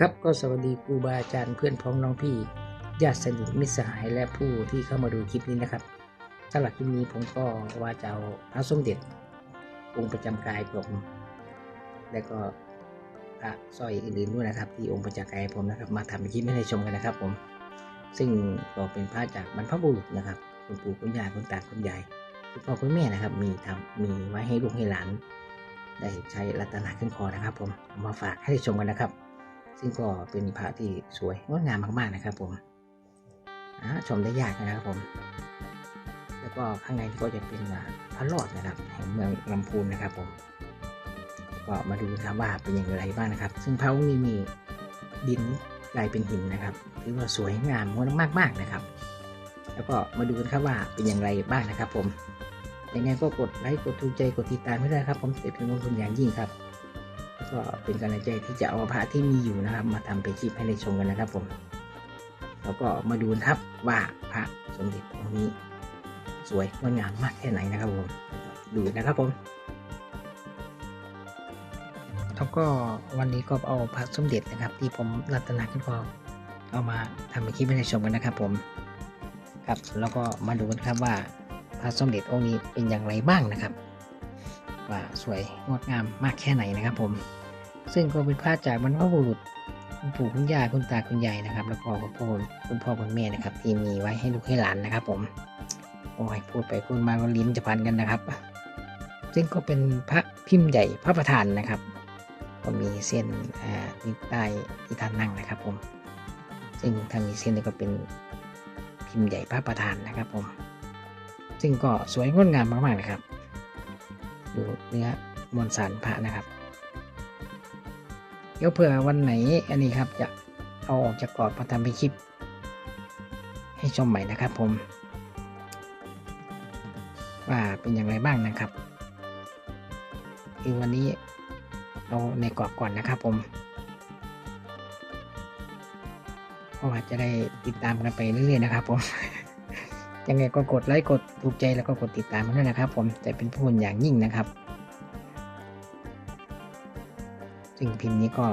ครับก็สวัสดีครูบาอาจารย์เพื่อนพ้องน้องพี่ญาติสนิทมิตรสหายและผู้ที่เข้ามาดูคลิปนี้นะครับสำหรับคลิปนี้ผมก็ว่าจะเอาพระสมเด็จองค์ประจำกายผม และก็พระสร้อยอื่นๆด้วยนะครับ ที่องค์ประจำกายผมนะครับ มาทำคลิปให้ได้ชมกันนะครับ ผม ซึ่งก็เป็นพระจากบรรพบุรุษนะครับคุณปู่คุณย่าคุณตาคุณยายคุณพ่อคุณแม่นะครับ มีทำมีไว้ให้ลูกให้หลานได้ใช้รัตนาขึ้นคอนะครับ ผมมาฝากให้ได้ชมกันนะครับ ซึ่งก็เป็นพระที่สวยงดงามมากๆนะครับผมชมได้ยากนะครับผม แล้วก็ข้างในก็จะเป็นพระรอดนะครับแห่งเมืองลำพูนนะครับผมก็มาดูนะครับว่าเป็นอย่างไรบ้างนะครับ ซึ่งพระองค์นี้มีดินกลายเป็นหินนะครับถือว่าสวยงามงดมากๆนะครับ แล้วก็มาดูกันครับว่าเป็นอย่างไรบ้างนะครับ ผมยังไงก็กดไลค์กดถูกใจกดติดตามให้ด้ครับ ผมเป็นมงคลอย่างยิ่งครับ ก็เป็นกำลังใจที่จะเอาพระที่มีอยู่นะครับ มาทำเป็นคลิปให้ได้ชมกันนะครับผม แล้วก็มาดูนะครับว่าพระสมเด็จองค์นี้ สวยงดงามมากแค่ไหนนะครับผม ดูนะครับผมแล้วก็วันนี้ก็เอาพระสมเด็จนะครับ ที่ผมรัตนาขึ้นก็เอามาทำเป็นคลิปให้ได้ชมกันนะครับผมครับแล้วก็มาดูกันครับว่าพระสมเด็จองค์นี้เป็นอย่างไรบ้างนะครับ ว่าสวยงดงามมากแค่ไหนนะครับผม ซึ่งก็เป็นพระจากบรรพบุรุษคุณปู่คุณย่าคุณตาคุณยายนะครับ แล้วก็คุณพ่อคุณพ่อคุณแม่นะครับ ที่มีไว้ให้ลูกให้หลานนะครับ ผมโอ้ยพูดไปพูดมาก็ลิ้นจะพันกันนะครับ ซึ่งก็เป็นพระพิมพ์ใหญ่พระประธานนะครับก็มีเส้นอ่าที่ใต้ที่ท่านนั่งนะครับ ผม ซึ่งทางมีเส้นนี้ก็เป็นพิมพ์ใหญ่พระประธานนะครับ ผม ซึ่งก็สวยงดงามมากๆนะครับ ดูเนื้อมวลสารพระนะครับ ดี๋ยวเผื่อวันไหนอันนี้ครับจะเอาออกจากกรอบมาทำเป็นคลิป ให้ชมใหม่นะครับผม ว่าเป็นอย่างไรบ้างนะครับคือวันนี้เอาในกรอบก่อนนะครับผมเพราะว่าจะได้ติดตามกันไปเรื่อยๆนะครับผมยังไงก็กดไลค์กดถูกใจแล้วก็กดติดตามมันด้วยนะครับ ผมจะเป็นผู้บุญอย่างยิ่งนะครับ ซึ่งพิมพ์นี้ก็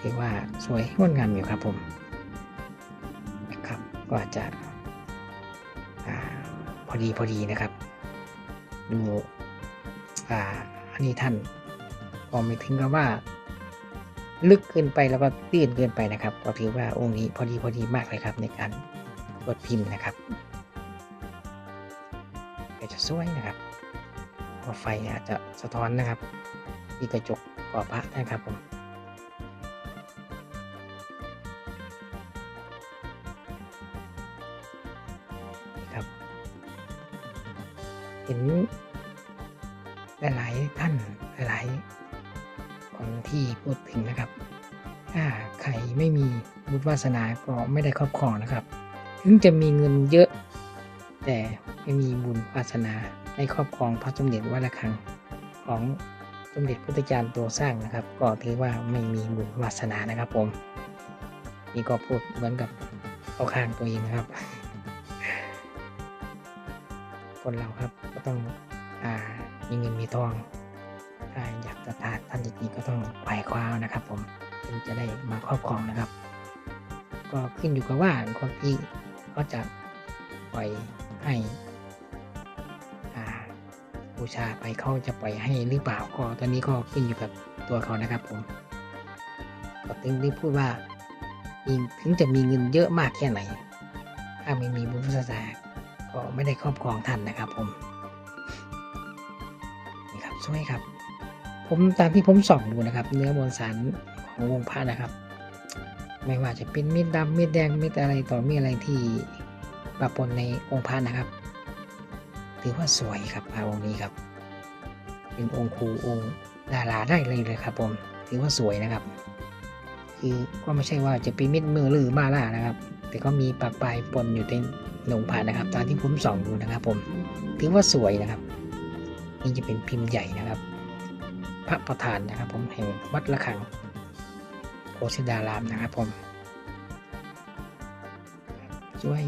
ถือว่าสวยงดงามอยู่ครับผมนะครับก็จะอพอดีพอดีนะครับ ดูอ่าอันนี้ท่านก็ไม่ถึงกับว่า ลึกเกินไปแล้วก็ตื้นเกินไปนะครับ ก็ถือว่าองค์นี้พอดีพอดีมากเลยครับในการกดพิมพ์นะครับก็จะสวยนะครับพอไฟอาจจะสะท้อนนะครับ ที่กระจก อพระนะครับผมนี่ครับ เห็นหลายๆท่านหลายๆคนที่พูดถึงนะครับ ถ้าใครไม่มีบุญวาสนาก็ไม่ได้ครอบครองนะครับ ถึงจะมีเงินเยอะ แต่ไม่มีบุญวาสนาในครอบครองพระสมเด็จวัดระฆังของ สมเด็จพุทธจารย์ตัวสร้างนะครับ ก็ถือว่าไม่มีบุญวาสนานะครับ ผมนี่ก็พูดเหมือนกับเอาข้างตัวเองนะครับ คนเราครับก็ต้องอ่ามีเงินมีทองถ้าอยากจะทานท่านจริงๆก็ต้องไขว่คว้านะครับ ผมถึงจะได้มาครอบครองนะครับ ก็ขึ้นอยู่กับว่าคนที่เขาจะปล่อยให้ บูชาไปเขาจะปล่อยให้หรือเปล่าก็ตอนนี้ก็ขึ้นอยู่กับตัวเขานะครับผมก็ถึงได้พูดว่าถึงจะมีเงินเยอะมากแค่ไหน ถ้าไม่มีบุญวาสนาก็ไม่ได้ครอบครองท่านนะครับผมนี่ครับสวยครับ ผมตามที่ผมส่องดูนะครับ เนื้อมวลสารของวงพระนะครับ ไม่ว่าจะเป็นมีดดำมีดแดงมีดอะไรต่อมีอะไรที่ปะปนในองค์พระนะครับ ถือว่าสวยครับพระองค์นี้ครับ เป็นองค์ครูองค์ดาราได้เลยเลยครับ ผม ถือว่าสวยนะครับ คือก็ไม่ใช่ว่าจะเป็นมิดมือหรือมาล่านะครับ แต่ก็มีปากปลายปนอยู่ในหนงผ่านนะครับตามที่ผมส่องดูนะครับ ผม ถือว่าสวยนะครับ นี่จะเป็นพิมพ์ใหญ่นะครับ พระประธานนะครับ ผมแห่งวัดระฆังโพธิดารามนะครับ ผม ช่วย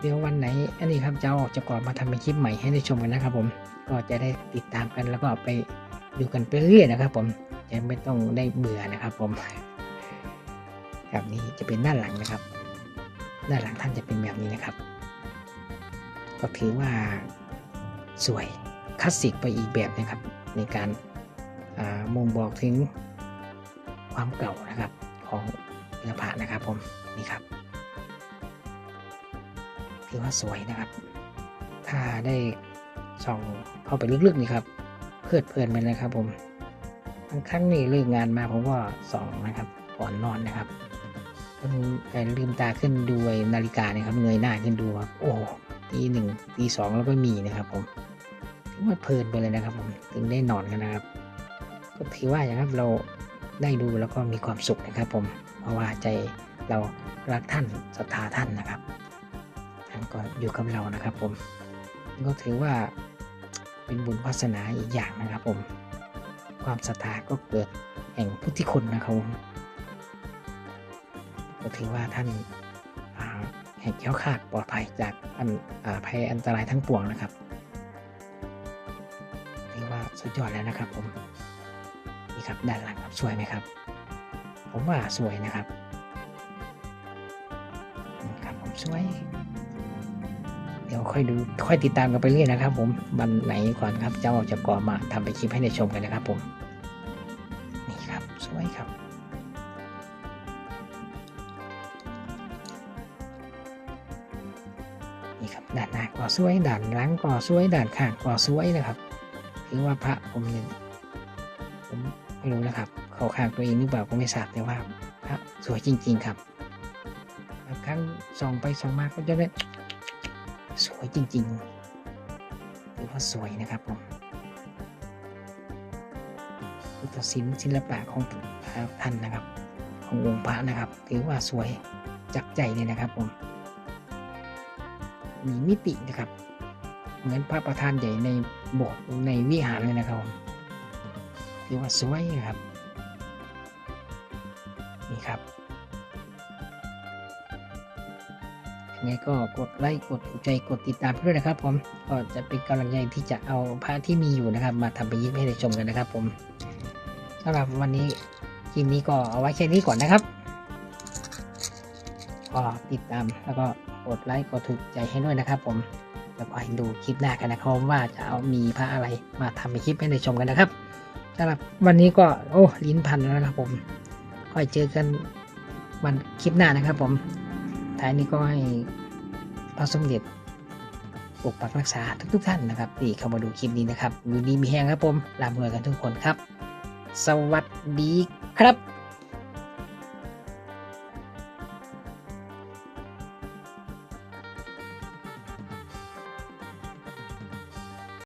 เดี๋ยววันไหนอันนี้ครับจะอาอกจากกรอบมาทำเป็นคลิปใหม่ให้ได้ชมกันนะครับผมก็จะได้ติดตามกันแล้วก็ไปดูกันไปเรื่อยนะครับผมจะไม่ต้องได้เบื่อนะครับผมครับนี่จะเป็นด้านหลังนะครับ ด้านหลังท่านจะเป็นแบบนี้นะครับ ก็ถือว่าสวยคลาสสิกไปอีกแบบนะครับ ในการอ่าบ่งบอกถึงความเก่านะครับของเนื้อผ้านะครับผมนี่ครับ ถือว่าสวยนะครับ ถ้าได้ส่องเข้าไปลึกๆนี่ครับ เพลิดเพลินไปเลยครับผมบางครั้งนี่เลิกงานมาผมก็ส่องนะครับก่อนนอนนะครับมันลืมตาขึ้นดูไอนาฬิกาเนี่ยครับเงยหน้าขึ้นดูครับโอ้ตีหนึ่งตีสองแล้วก็มีนะครับ ผมถือว่าเพลินไปเลยนะครับ ผมถึงได้นอนกันนะครับ ก็ถือว่าอย่างครับเราได้ดูแล้วก็มีความสุขนะครับ ผมเพราะว่าใจเรารักท่านศรัทธาท่านนะครับ ก็อยู่กับเรานะครับผมก็ถือว่าเป็นบุญวาสนาอีกอย่างนะครับผม ความศรัทธาก็เกิดแห่งพุทธิคุณนะครับผมก็ถือว่าท่านาแห่งแค้วคาดปลอดภัยจากอันอภัยอันตรายทั้งปวงนะครับถือว่าสุดยอดแล้วนะครับผมนี่ครับด้านหลังครับสวยไหมครับ ผมว่าสวยนะครับครับผมสวย เดี๋ยวค่อยดูค่อยติดตามกันไปเรื่อยนะครับ ผมวันไหนก่อนครับจะเอาจากก่อมาทำเป็นคลิปให้ได้ชมกันนะครับ ผม นี่ครับสวยครับนี่ครับด้านหน้าก็สวยด้านหลังก็สวยด้านข้างก็สวยนะครับถือว่าพระผมเนี่ยผมไม่รู้นะครับ เขาข้างตัวเองหรือเปล่าก็ไม่ทราบแต่ว่าพระสวยจริง ๆ ครับบางครั้งส่องไปส่องมาก็จะได้ สวยจริงๆถือว่าสวยนะครับผมพุทธศิลป์ศิลปะของท่านนะครับ ขององค์พระนะครับ ถือว่าสวยจับใจเลยนะครับผมมีมิตินะครับ เหมือนพระประธานใหญ่ในโบสถ์ในวิหารเลยนะครับผมถือว่าสวยนะครับ ไงก็กดไลค์กดถูกใจกดติดตามด้วยนะครับ ผมก็จะเป็นกำลังใจที่จะเอาพระที่มีอยู่นะครับ มาทำไปยิ้มให้ได้ชมกันนะครับ ผมสำหรับวันนี้คลิปนี้ก็เอาไว้แค่นี้ก่อนนะครับก็ติดตามแล้วก็กดไลค์กดถูกใจให้ด้วยนะครับ ผมแล้วก็ให้ดูคลิปหน้ากันนะครับว่าจะเอามีพระอะไรมาทำเป็นคลิปให้ได้ชมกันนะครับสำหรับวันนี้ก็โอ้ลิ้นพันแล้วนะครับ ผมค่อยเจอกันวันคลิปหน้านะครับ ผม ท้ายนี้ก็ให้พระสมเด็จปกปักรักษาทุกๆท่านนะครับที่เข้ามาดูคลิปนี้นะครับอยู่ดีมีแห้งครับผมลามรวยกันทุกคนครับ สวัสดีครับ